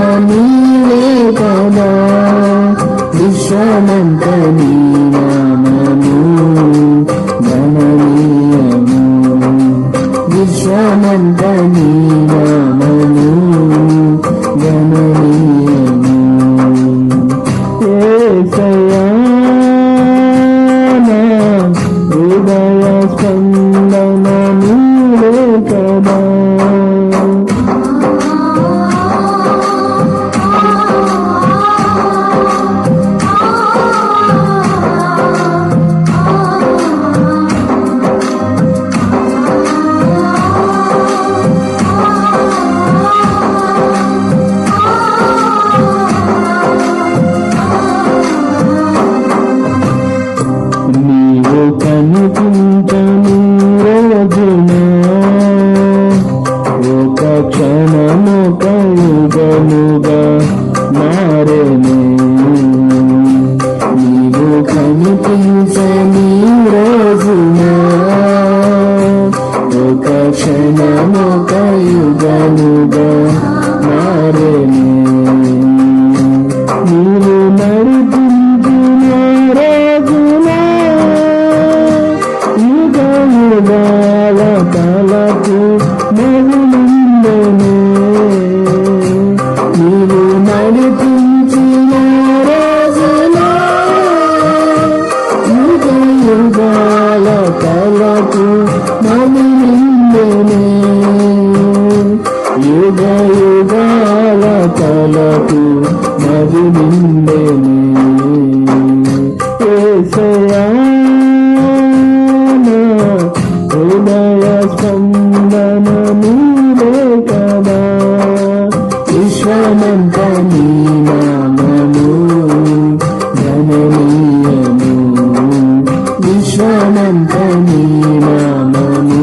నీవే కదా విశ్వమంత నీ గణనీయము. విశ్వమంత నీ గణనీయము. మనము కలుగముగా మారెను. నిండేనే ఏసయా హృదయ స్పందన నీరే కదా విశ్వమంత నీ నామము గణనీయము విశ్వమంత నీ నామము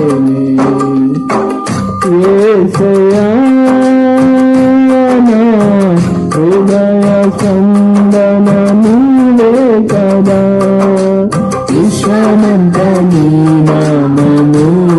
నామం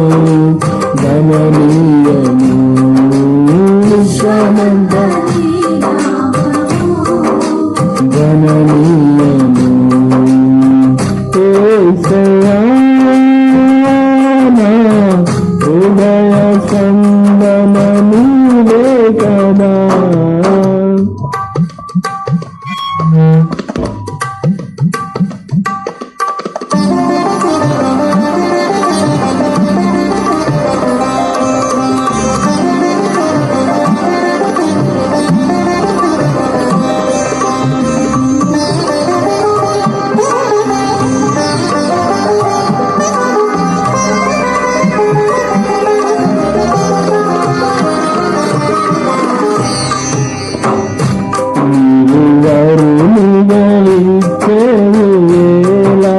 చెరువేలా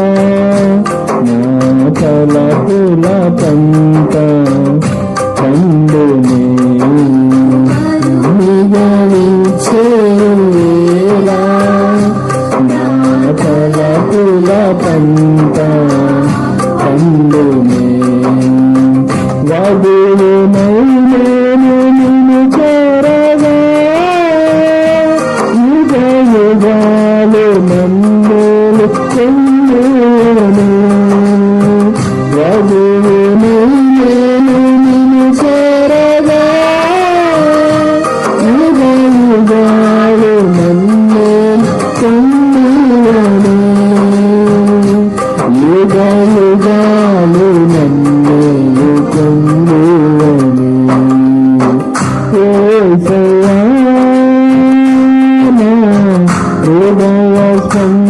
నా తల పుల పంట పండునే చెరువేలా నా తల పుల നമ്മളും Welcome.